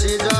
시작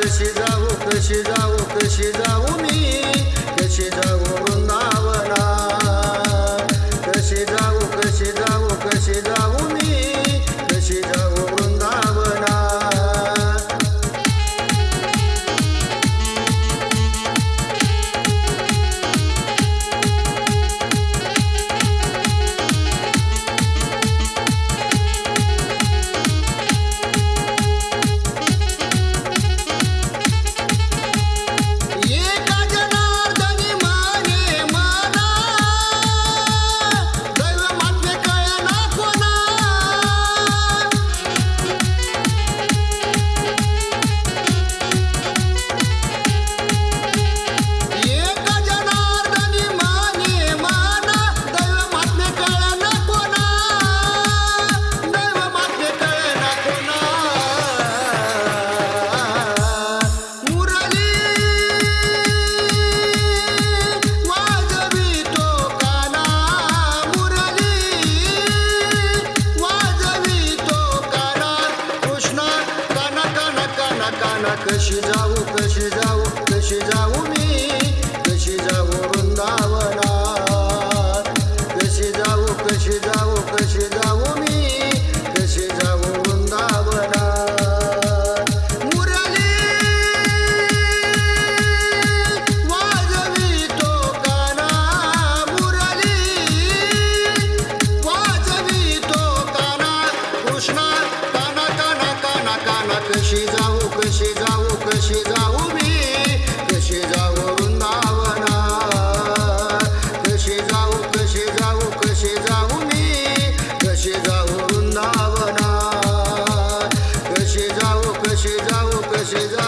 Cresce da un cresce da un cresce da un cresce da 何须耽误？何须耽误？何须耽误？कशी जाऊ मी? कशी जाऊ वृंदावना? कशी जाऊ कशी जाऊ कशी जाऊ मी?